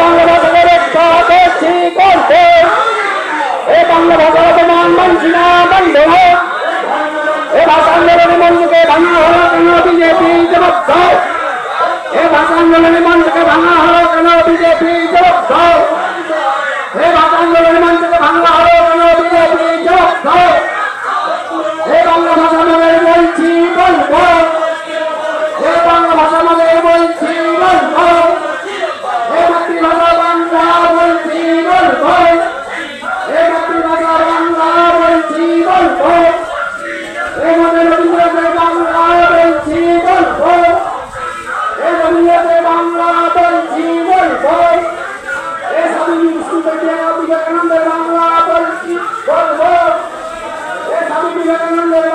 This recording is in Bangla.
বাংলা ভাষাকে রক্ষা করছি করতে এ বাংলা ভাষাকে মান মানছি না বন্ধ এ ভাষা আন্দোলনের মঞ্চকে ভাঙা হলো কেন? বিজেপি জবাব দাও। বিবেকানন্দের